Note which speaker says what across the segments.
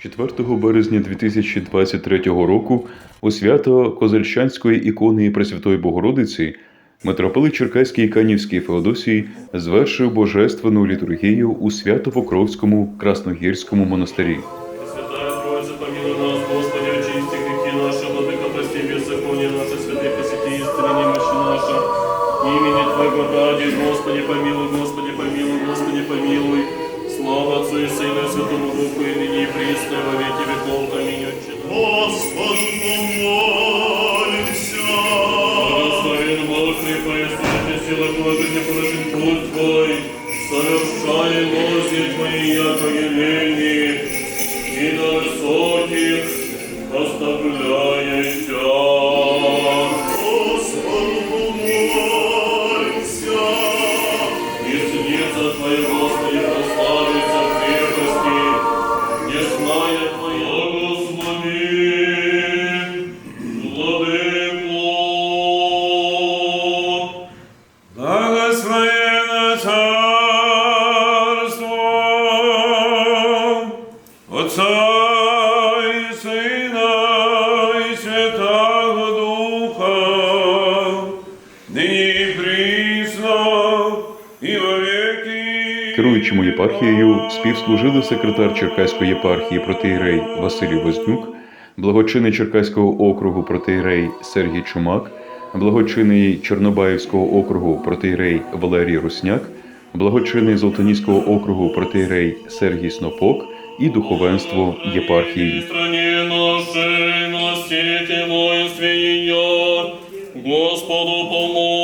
Speaker 1: 4 березня 2023 року у свято Козельщанської ікони Пресвятої Богородиці митрополит Черкаський і Канівський Феодосій звершив божественну літургію у Свято-Покровському Красногірському монастирі.
Speaker 2: Святая Троица, помилуй нас, Господи, очисти грехи наши, Владыка, прости беззаконие наше, святые посети истины немощи наша. Имени Твоего ради, Господи, помилуй, Господи, помилуй, Господи, помилуй. Слава Отцу и Сыну и Святому Духу, и ныне и присно, и во веки веков. Аминь.
Speaker 3: Господу помолимся.
Speaker 2: Благословен Бог, крепая святая сила положения положен путь Твой, совершай лози Твои, яко елени, и до высоких оставляйся.
Speaker 3: Господу помолимся.
Speaker 2: И сница Твоя,
Speaker 4: Отца и Сына и Святого Духа, ныне и присно, и во веки.
Speaker 1: Керуючому єпархією співслужили секретар Черкаської єпархії протиєрей Василій Вознюк, благочинний Черкаського округу протиєрей Сергій Чумак, благочинний Чорнобаївського округу протиєрей Валерій Русняк, благочинний Золотоніського округу протиєрей Сергій Снопок і духовенство єпархії.
Speaker 2: Господу помолимся.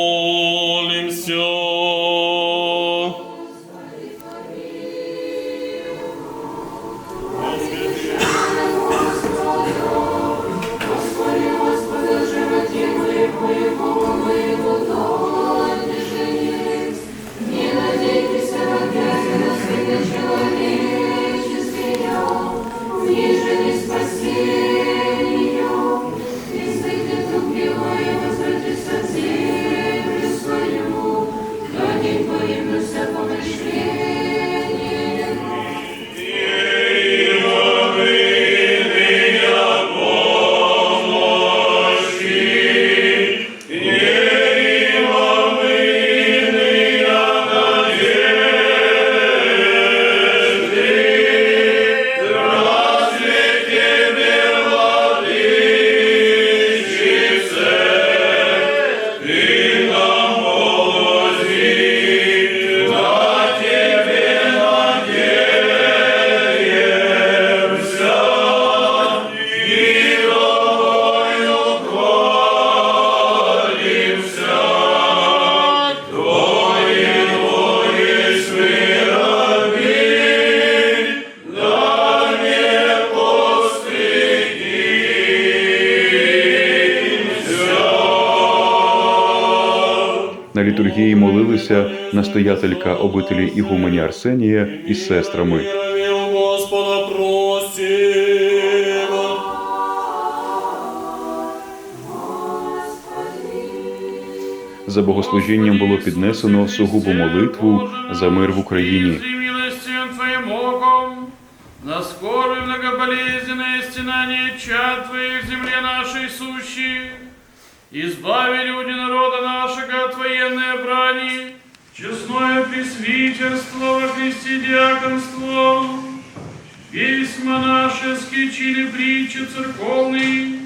Speaker 1: Літургії молилися настоятелька обителі Ігуменя Арсенія із сестрами.
Speaker 2: Господа просим.
Speaker 1: За богослужінням було піднесено сугубу молитву за мир в Україні.
Speaker 5: На скорое многоболезненное стенание чад Твоих земле нашей сущей, избави люди народа нашего от военной брани, честное пресвитерство во Христе диаконство, весь монашеский чили притчу церковный,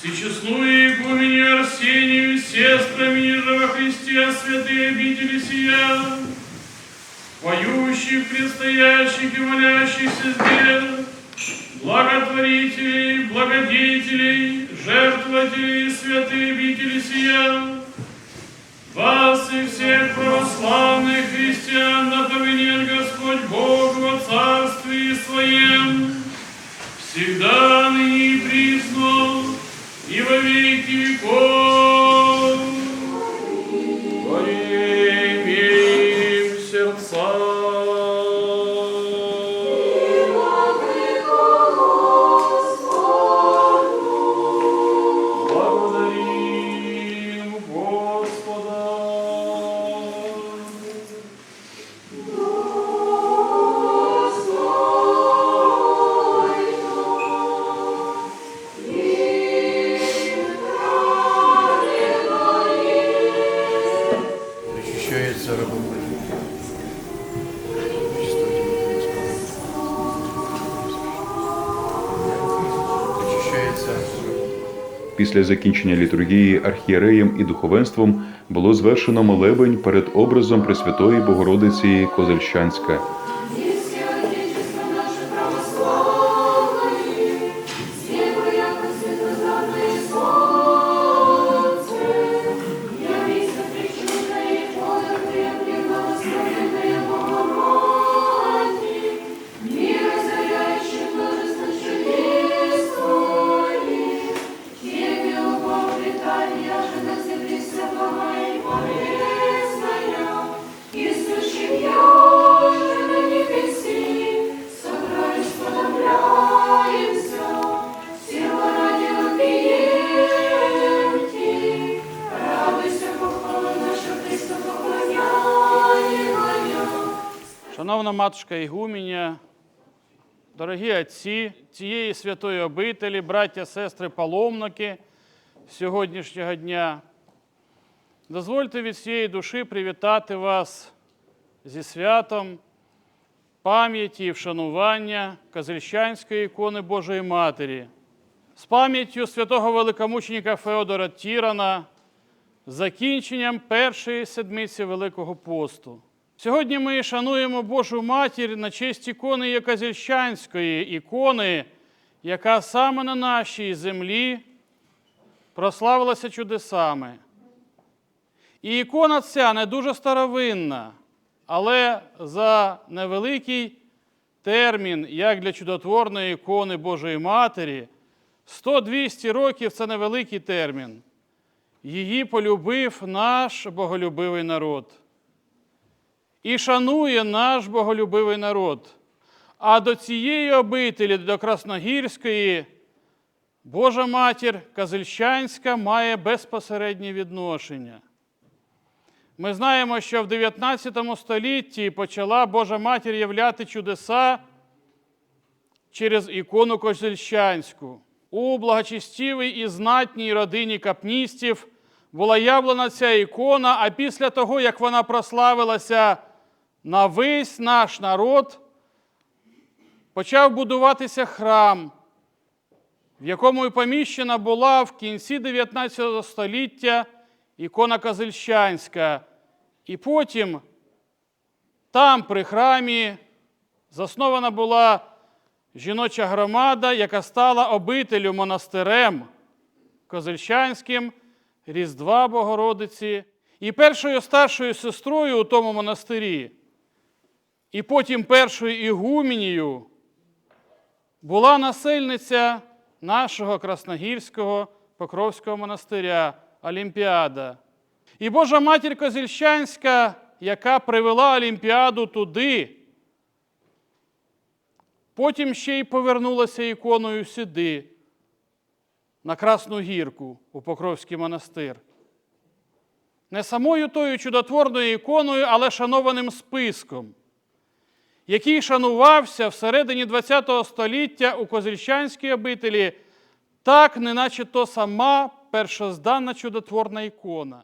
Speaker 5: Всечестную игумене Арсению, сестрами ниже во Христе, святые обители сия, поющих, предстоящих и молящихся здесь, благотворителей, благодетелей, жертвователей, святые обители сия, вас и всех православных христиан да повинен Господь Бог во Царстве Своем, всегда
Speaker 1: Після закінчення літургії архієреєм і духовенством було звершено молебень перед образом Пресвятої Богородиці Козельщанська.
Speaker 5: Шановна матушка Ігуменя, дорогі отці цієї святої обителі, браття, сестри, паломники сьогоднішнього дня, дозвольте від всієї душі привітати вас зі святом пам'яті і вшанування Козельщанської ікони Божої Матері, з пам'яттю святого великомученика Феодора Тірана, закінченням першої седмиці Великого посту. Сьогодні ми шануємо Божу матір на честь ікони Яказільщанської ікони, яка саме на нашій землі прославилася чудесами. І ікона ця не дуже старовинна, але за невеликий термін, як для чудотворної ікони Божої Матері, 100-200 років це невеликий термін. Її полюбив наш боголюбивий народ і шанує наш боголюбивий народ. А до цієї обителі, до Красногірської, Божа матір Казельщанська має безпосереднє відношення. Ми знаємо, що в 19 столітті почала Божа матір являти чудеса через ікону Козельщанську. У благочестивій і знатній родині капністів була явлена ця ікона, а після того, як вона прославилася на весь наш народ, почав будуватися храм, в якому і поміщена була в кінці 19 століття ікона Козельщанська. І потім там, при храмі, заснована була жіноча громада, яка стала обителю монастирем Козельщанським, Різдва Богородиці. І першою старшою сестрою у тому монастирі, і потім першою ігуменією була насельниця нашого Красногірського Покровського монастиря Олімпіада. І Божа матір Козельщанська, яка привела Олімпіаду туди, потім ще й повернулася іконою сюди, на Красну Гірку у Покровський монастир. Не самою тою чудотворною іконою, але шанованим списком, який шанувався всередині ХХ століття у Козельщанській обителі, так, неначе то сама першозданна чудотворна ікона.